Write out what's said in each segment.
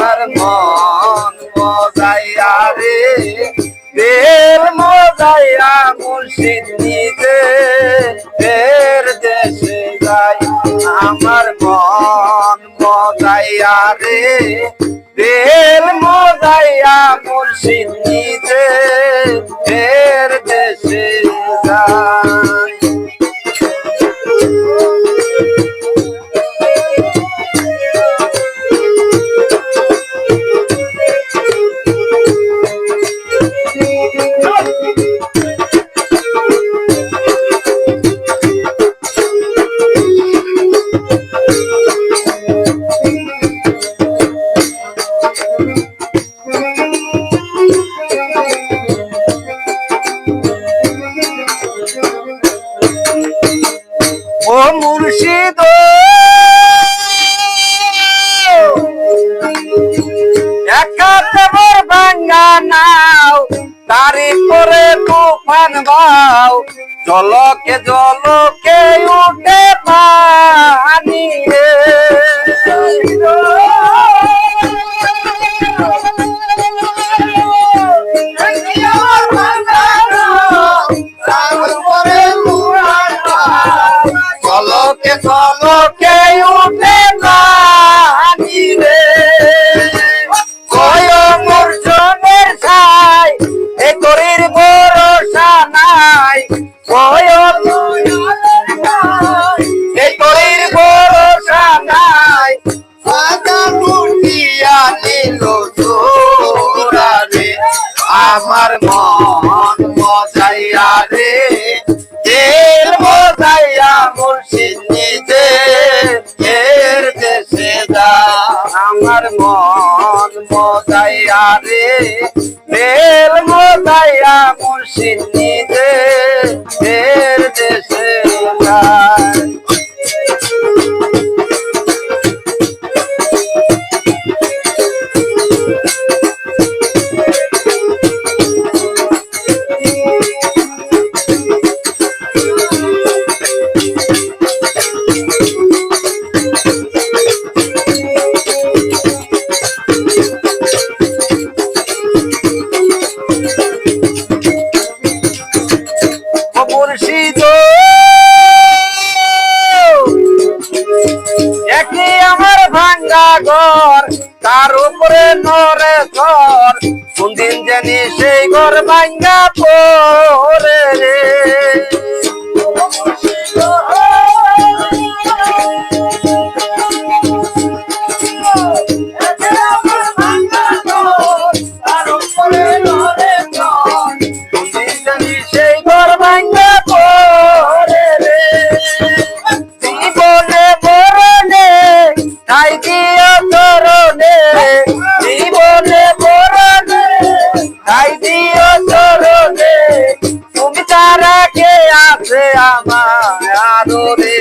আমার মন মজাইয়া রে বেল মজাইয়া মুর্শিদ নিজে। ফের দেশে যাই, আমার মন মজাইয়া রে বেল মজাইয়া মুর্শিদ নিজে। জলকে জলকে রে আমার মন মজাইয়া রে। দিল মজাইয়া মুর্শিদ নিজে, এর দেশে যা। আমার মন মজাইয়া রে দিল মজাইয়া মুর্শিদ নিজে ভাঙ্গা ঘর তার উপরে নরে ঘর কোনদিন জানি সেই ঘর ভাঙ্গা পরে আমার আরও রে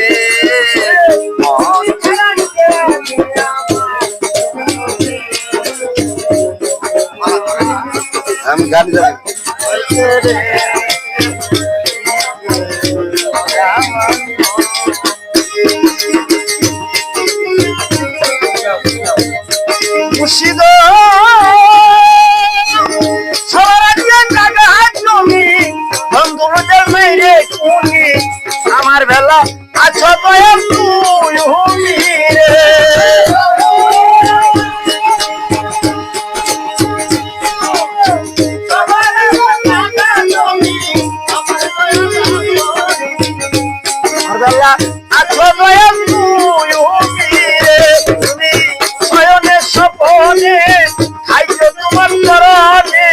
আমি গান গাই। বেলা আছো দয়াল তুই হুমিরে তুমি শয়নে স্বপনে খাইছো তোমার চরণে।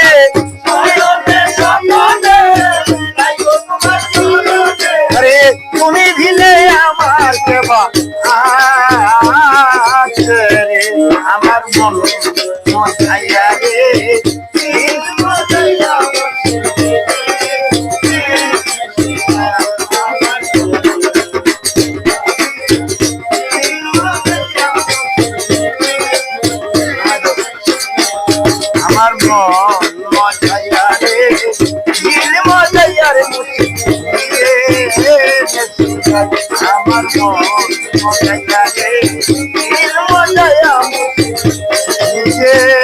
আরে, তুমি দিলে আমার সেবা আমার মন মজাইয়া রে। আমার মন মজাইয়া রে মজাইয়া রে